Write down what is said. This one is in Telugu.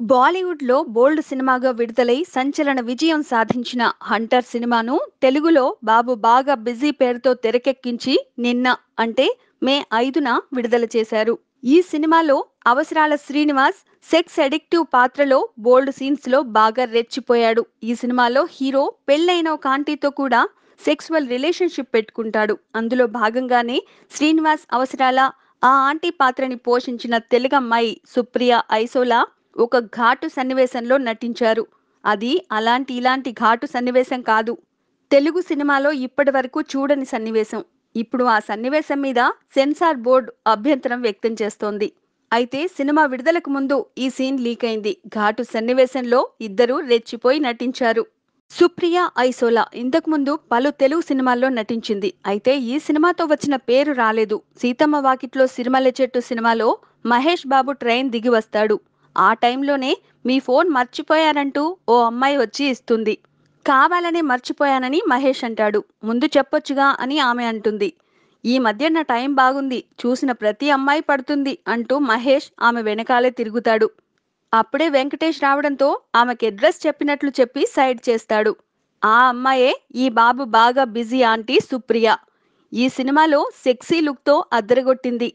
బాలీవుడ్‌లో బోల్డ్ సినిమాగా విడుదలై సంచలన విజయం సాధించిన 'హంటర్' సినిమాను తెలుగులో బాబు బాగా బిజీ పేరుతో తెరకెక్కించి నిన్న అంటే మే ఐదున విడుదల చేశారు. ఈ సినిమాలో అవసరాల శ్రీనివాస్ సెక్స్ అడిక్టివ్ పాత్రలో బోల్డ్ సీన్స్లో బాగా రెచ్చిపోయాడు. ఈ సినిమాలో హీరో పెళ్ళైన ఒక ఆంటీతో కూడా సెక్సువల్ రిలేషన్‌షిప్ పెట్టుకుంటాడు. అందులో భాగంగానే శ్రీనివాస్ అవసరాల ఆ ఆంటీ పాత్రని పోషించిన తెలుగమ్మాయి సుప్రియ ఐసోలా ఒక ఘాటు సన్నివేశంలో నటించారు. అది అలాంటి ఇలాంటి ఘాటు సన్నివేశం కాదు. తెలుగు సినిమాలో ఇప్పటి వరకు చూడని సన్నివేశం. ఇప్పుడు ఆ సన్నివేశం మీద సెన్సార్ బోర్డు అభ్యంతరం వ్యక్తం చేస్తోంది. అయితే సినిమా విడుదలకు ముందు ఈ సీన్ లీక్ అయింది. ఘాటు సన్నివేశంలో ఇద్దరూ రెచ్చిపోయి నటించారు. సుప్రియ ఐసోలా ఇంతకుముందు పలు తెలుగు సినిమాల్లో నటించింది. అయితే ఈ సినిమాతో వచ్చిన పేరు రాలేదు. 'సీతమ్మ వాకిట్లో సిరిమల్లె చెట్టు' సినిమాలో మహేష్ బాబు ట్రైన్ దిగి వస్తాడు. ఆ టైంలోనే మీ ఫోన్ మర్చిపోయారంటూ ఓ అమ్మాయి వచ్చి ఇస్తుంది. కావాలనే మర్చిపోయానని మహేష్ అంటాడు. ముందు చెప్పొచ్చుగా అని ఆమె అంటుంది. ఈ మధ్య నా టైం బాగుంది. చూసిన ప్రతి అమ్మాయి పడుతుంది అంటూ మహేష్ ఆమె వెనకాలే తిరుగుతాడు. అప్పుడే వెంకటేష్ రావడంతో ఆమెకి అడ్రస్ చెప్పినట్లు చెప్పి సైడ్ చేస్తాడు. ఆ అమ్మాయే ఈ బాబు బాగా బిజీ ఆంటీ సుప్రియ. ఈ సినిమాలో సెక్సీ లుక్‌తో అద్దరగొట్టింది